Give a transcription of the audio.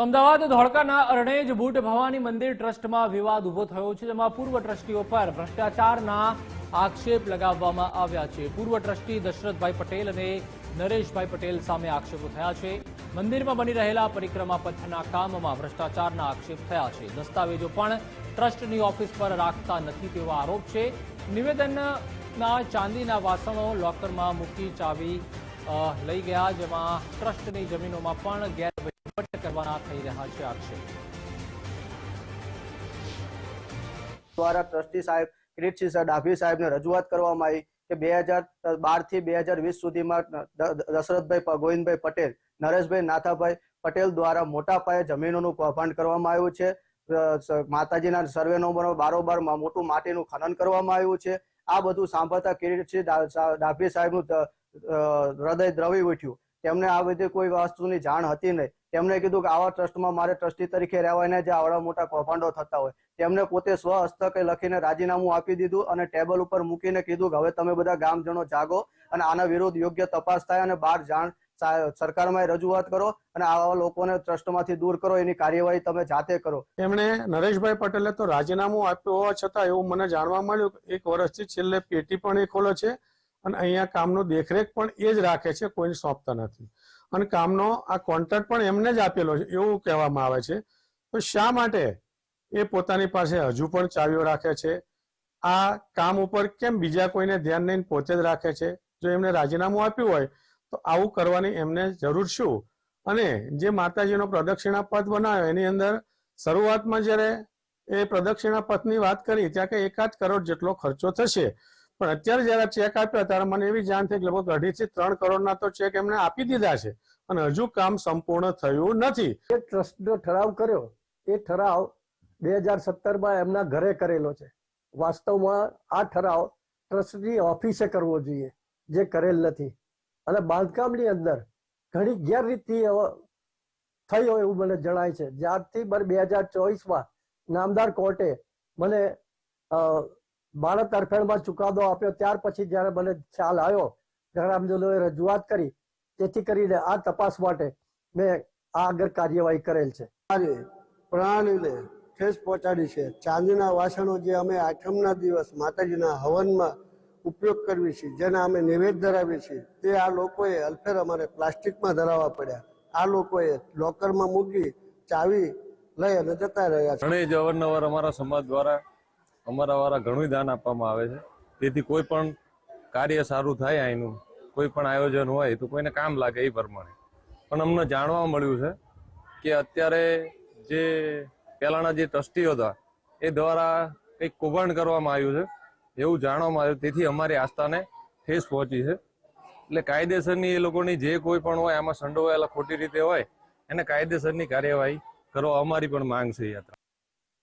તો અમદાવાદ ધોળકાના અરણેજ બુટ ભવાની મંદિર ટ્રસ્ટમાં વિવાદ ઊભો થયો છે, જેમાં પૂર્વ ટ્રસ્ટીઓ પર ભ્રષ્ટાચારના આક્ષેપ લગાવવામાં આવ્યા છે. પૂર્વ ટ્રસ્ટી દશરથભાઈ પટેલ અને નરેશભાઈ પટેલ સામે આક્ષેપો થયા છે. મંદિરમાં બની રહેલા પરિક્રમા પથના કામમાં ભ્રષ્ટાચારના આક્ષેપ થયા છે. દસ્તાવેજો પણ ટ્રસ્ટની ઓફિસ પર રાખતા નથી તેવો આરોપ છે. નિવેદનના ચાંદીના વાસણો લોકરમાં મૂકી ચાવી લઈ ગયા, જેમાં ટ્રસ્ટની જમીનોમાં પણ ગેરવહીવટ કરવાના થઈ રહ્યા છે આક્ષેપ દ્વારા ટ્રસ્ટી સાહેબ કિરીટસિંહ સર ડાભી સાહેબને રજૂઆત કરવામાં આવી કે બે હજાર બારથી બે હજાર વીસ સુધીમાં દશરથભાઈ ગોવિંદભાઈ પટેલ, નરેશભાઈ નાથાભાઈ પટેલ દ્વારા મોટા પાયે જમીનોનું કૌભાંડ કરવામાં આવ્યું છે. માતાજીના સર્વે નંબરો બારોબાર મોટું માટીનું ખનન કરવામાં આવ્યું છે. આ બધું સાંભળતા કિરીટસિંહ ડાભી સાહેબનું હૃદય દ્રવી ઉઠ્યું. તેમને આ બધી કોઈ વસ્તુની જાણ હતી નહીં. તેમણે કીધું કે આવા ટ્રસ્ટમાં મારે ટ્રસ્ટી તરીકે રહેવાય જે આવડા મોટા કૌભાંડો થતા હોય. તેમને પોતે સ્વ હસ્તકે લખીને રાજીનામું આપી દીધું અને ટેબલ ઉપર મૂકીને કીધું કે હવે તમે બધા ગામજનો જાગો અને આના વિરુદ્ધ યોગ્ય તપાસ થાય અને બહાર જાણ સરકારમાં રજૂઆત કરો અને આવા લોકોને ટ્રસ્ટમાંથી દૂર કરો, એની કાર્યવાહી તમે જાતે કરો. એમણે નરેશભાઈ પટેલે તો રાજીનામું આપ્યું હોવા છતાં એવું મને જાણવા મળ્યું એક વર્ષથી છેલ્લે પેટી પણ એ ખોલે છે. અને અહીંયા કામનો દેખરેખ પણ એ જ રાખે છે, કોઈને સોંપતા નથી. અને કામનો આ કોન્ટ્રાક્ટ પણ એમને જ આપેલો છે, એવું કહેવામાં આવે છે. તો શા માટે એ પોતાની પાસે હજુ પણ ચાવીઓ રાખે છે? આ કામ ઉપર કેમ બીજા કોઈને ધ્યાન નહીં પોતે જ રાખે છે? જો એમને રાજીનામું આપ્યું હોય, તો આવું કરવાની એમને જરૂર શું? અને જે માતાજીનો પ્રદક્ષિણા પથ બનાવ્યો, એની અંદર શરૂઆતમાં જ્યારે એ પ્રદક્ષિણા પથની વાત કરી, ત્યાં કે એકાદ કરોડ જેટલો ખર્ચો થશે. પણ અત્યારે જયારે ચેક આપ્યા ત્યારે મને એવી જાણ થઈ કે લગભગ અઢીથી ત્રણ કરોડના તો ચેક એમને આપી દીધા છે. અને હજુ કામ સંપૂર્ણ થયું નથી. એ ટ્રસ્ટનો ઠરાવ કર્યો, એ ઠરાવ બે હજાર સત્તરમાં એમના ઘરે કરેલો છે. વાસ્તવમાં આ ઠરાવ ટ્રસ્ટની ઓફિસે કરવો જોઈએ, જે કરેલ નથી. અને બાંધકામની અંદર ઘણી ગેરરીતિ થઈ હોય એવું મને જણાય છે. જ્યારથી બે હજાર ચોવીસમાં નામદાર કોર્ટે મને અ, બાળક તરફેણમાં ચુકાદો આપ્યો. ત્યાર પછી જ્યારે મને ખ્યાલ આવ્યો ગ્રામજનોએ રજૂઆત કરી. તેથી કરીને આ તપાસ માટે મેં આ આગળ કાર્યવાહી કરેલ છે. પ્રાણીને ઠેસ પહોંચાડી છે. ચાંદીના વાસણો જે અમે આઠમના દિવસ માતાજીના હવનમાં ઉપયોગ કરવી છે જેના અમે નિવેદ ધરાવીએ છીએ તે આ લોકોએ અલફેર અમારે પ્લાસ્ટિકમાં ધરાવવા પડ્યા. આ લોકોએ લોકરમાં મૂકી ચાવી લઈ અને જતા રહ્યા છે. અવારનવાર અમારા સમાજ દ્વારા અમારા વાળા ઘણું દાન આપવામાં આવે છે. તેથી કોઈ પણ કાર્ય સારું થાય અહીંનું કોઈ પણ આયોજન હોય તો કોઈને કામ લાગે એ પ્રમાણે. પણ અમને જાણવા મળ્યું છે કે અત્યારે જે પહેલાના જે ટ્રસ્ટીઓ હતા, એ દ્વારા કંઈક કૌભાંડ કરવામાં આવ્યું છે, એવું જાણવામાં આવ્યું. તેથી અમારી આસ્થાને ઠેસ પહોંચી છે. એટલે કાયદેસરની એ લોકોની જે કોઈ પણ હોય, આમાં સંડોવાયેલા ખોટી રીતે હોય, એને કાયદેસરની કાર્યવાહી કરવા અમારી પણ માંગ છે યાત્રા.